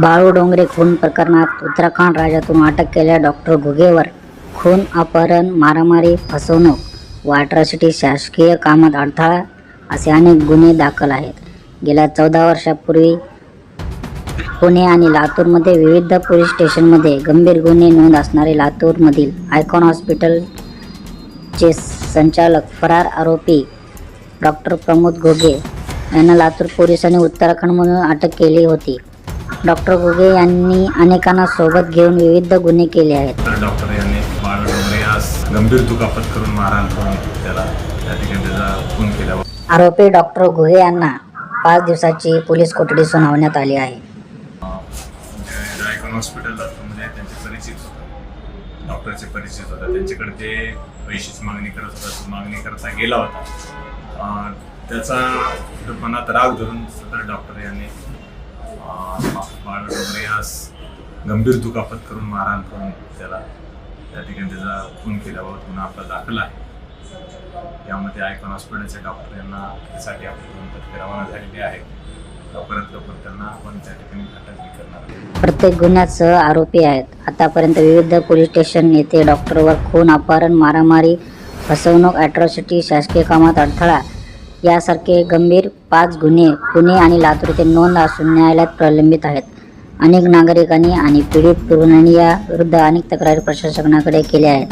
बाळू डोंगरे खून प्रकरणात उत्तराखंड राज्यातून अटक केलेल्या डॉक्टर घुगेवर. खून अपहरण मारामारी फसवणूक व अट्रॉसिटी शासकीय कामात अडथळा असे अनेक गुन्हे दाखल आहेत. गेल्या चौदा वर्षापूर्वी पुणे आणि लातूरमध्ये विविध पोलीस स्टेशनमध्ये गंभीर गुन्हे नोंद असणारे लातूरमधील आयकॉन हॉस्पिटलचे संचालक फरार आरोपी डॉक्टर प्रमोद घोगे यांना लातूर पोलिसांनी उत्तराखंडमधून अटक केली होती. डॉक्टर घोगे यांनी अनेकांना सोबत घेऊन विविध गुन्हे केले आहेत. तर डॉक्टर यांनी बाळ डोंगरे यास गंभीर दुखापत करून मारहाण करून त्याला त्या ठिकाणी त्याचा खून केला आरोपी डॉक्टर घोगे यांना पाच दिवसाची पोलीस कोठडी सुनावण्यात आली आहे. हॉस्पिटल म्हणजे त्यांचे परिचित होते. डॉक्टरचे परिचित होता. त्यांच्याकडे ते पैशाची मागणी करत होता. तो मागणी करता गेला होता. अं, त्याचा मनात राग धरून सदर डॉक्टर यांनी बाळ यास गंभीर दुखापत करून मारहाण करून त्याला त्या ठिकाणी त्याचा खून केल्याबाबत गुन्हा आपला दाखल आहे. यामध्ये आयकॉन हॉस्पिटलच्या डॉक्टर यांना त्यासाठी आपली दोन पत्रे रवाना झालेली आहे. लवकरात लवकर त्यांना आपण त्या ठिकाणी अटक करणार प्रत्येक गुन्ह्यात सह आरोपी आहेत. आतापर्यंत विविध पोलीस स्टेशन येथे डॉक्टरवर खून अपहरण मारामारी फसवणूक अॅट्रॉसिटी शासकीय कामात अडथळा यासारखे गंभीर पाच गुन्हे पुणे आणि लातूर येथे नोंद असून न्यायालयात प्रलंबित आहेत. अनेक नागरिकांनी आणि पीडित तरुणांनी याविरुद्ध अनेक तक्रारी प्रशासनाकडे केल्या आहेत.